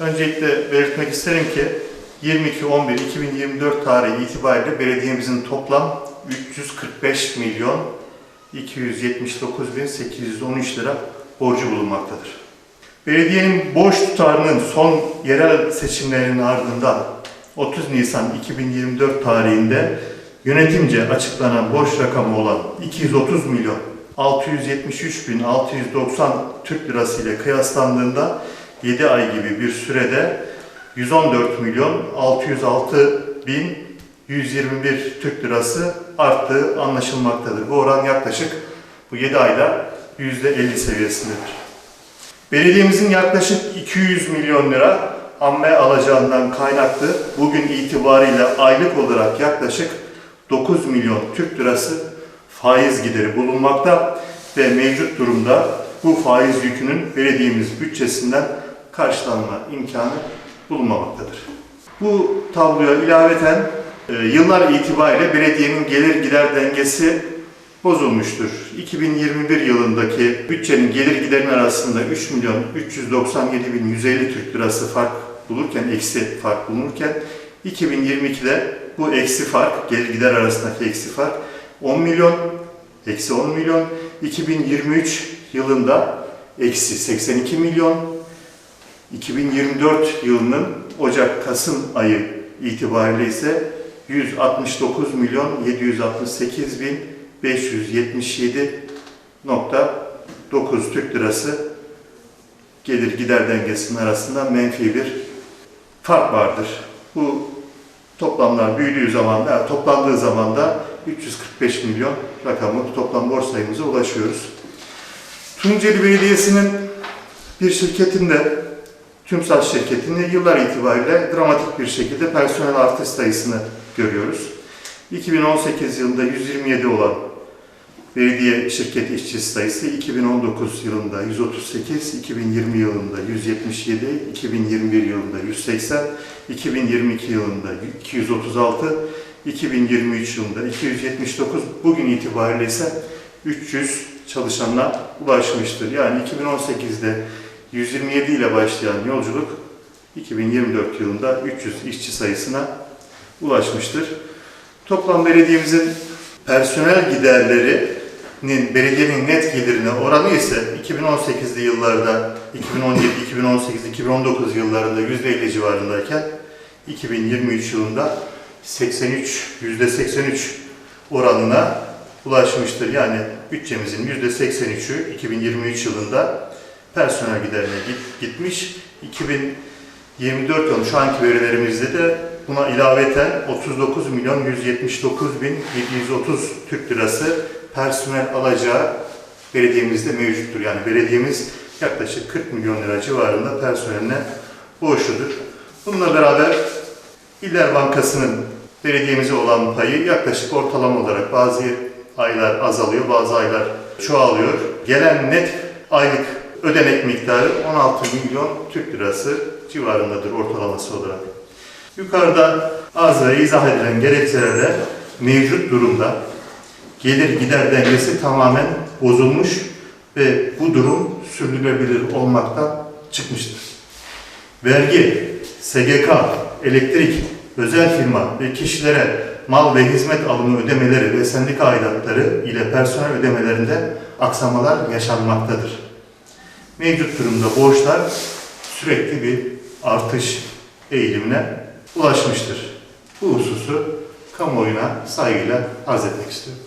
Öncelikle belirtmek isterim ki 22.11.2024 tarihi itibariyle belediyemizin toplam 345 milyon 279.813 lira borcu bulunmaktadır. Belediyenin borç tutarının son yerel seçimlerinin ardından 30 Nisan 2024 tarihinde yönetimce açıklanan borç rakamı olan 230 milyon 673.690 Türk lirası ile kıyaslandığında 7 ay gibi bir sürede 114 milyon 606 bin 121 Türk lirası arttığı anlaşılmaktadır. Bu oran yaklaşık bu 7 ayda %50 seviyesindedir. Belediyemizin yaklaşık 200 milyon lira amme alacağından kaynaklı bugün itibariyle aylık olarak yaklaşık 9 milyon Türk lirası faiz gideri bulunmakta ve mevcut durumda bu faiz yükünün belediyemiz bütçesinden karşılanma imkanı bulunmamaktadır. Bu tabloya ilaveten e, yıllar itibariyle belediyenin gelir gider dengesi bozulmuştur. 2021 yılındaki bütçenin gelir giderin arasında 3 milyon 397 bin 150 Türk lirası fark bulurken, eksi fark bulunurken 2022'de bu eksi fark, gelir gider arasındaki eksi fark 10 milyon, eksi 10 milyon, 2023 yılında eksi 82 milyon, 2024 yılının Ocak-Kasım ayı itibariyle ise 169 milyon 768 bin 577.9 Türk lirası gelir gider dengesinin arasında menfi bir fark vardır. Bu toplamlar büyüdüğü zaman da toplandığı zaman da 345 milyon rakamı toplam borç sayımıza ulaşıyoruz. Tunceli Belediyesi'nin bir şirketinde TÜMSAT şirketinde yıllar itibariyle dramatik bir şekilde personel artış sayısını görüyoruz. 2018 yılında 127 olan belediye şirket işçisi sayısı 2019 yılında 138, 2020 yılında 177, 2021 yılında 180, 2022 yılında 236, 2023 yılında 279, bugün itibariyle ise 300 çalışanla ulaşmıştır. Yani 2018'de 127 ile başlayan yolculuk 2024 yılında 300 işçi sayısına ulaşmıştır. Toplam belediyemizin personel giderlerinin belediyenin net gelirine oranı ise 2018'li yıllarda 2017, 2018, 2019 yıllarında %50 civarındayken 2023 yılında 83, %83 oranına ulaşmıştır. Yani bütçemizin %83'ü 2023 yılında personel giderine git- gitmiş. 2024 yılı şu anki verilerimizde de buna ilaveten 39 milyon 179 bin 730 Türk lirası personel alacağı belediyemizde mevcuttur. Yani belediyemiz yaklaşık 40 milyon lira civarında personeline borçludur. Bununla beraber İller Bankası'nın belediyemize olan payı yaklaşık ortalama olarak bazı aylar azalıyor, bazı aylar çoğalıyor. Gelen net aylık ödenek miktarı 16 milyon Türk lirası civarındadır ortalaması olarak. Yukarıda az ve izah edilen gerekçelerle mevcut durumda gelir gider dengesi tamamen bozulmuş ve bu durum sürdürülebilir olmaktan çıkmıştır. Vergi, SGK, elektrik, özel firma ve kişilere mal ve hizmet alımı ödemeleri ve sendika aidatları ile personel ödemelerinde aksamalar yaşanmaktadır. Mevcut durumda borçlar sürekli bir artış eğilimine ulaşmıştır. Bu hususu kamuoyuna saygıyla arz etmek istiyorum.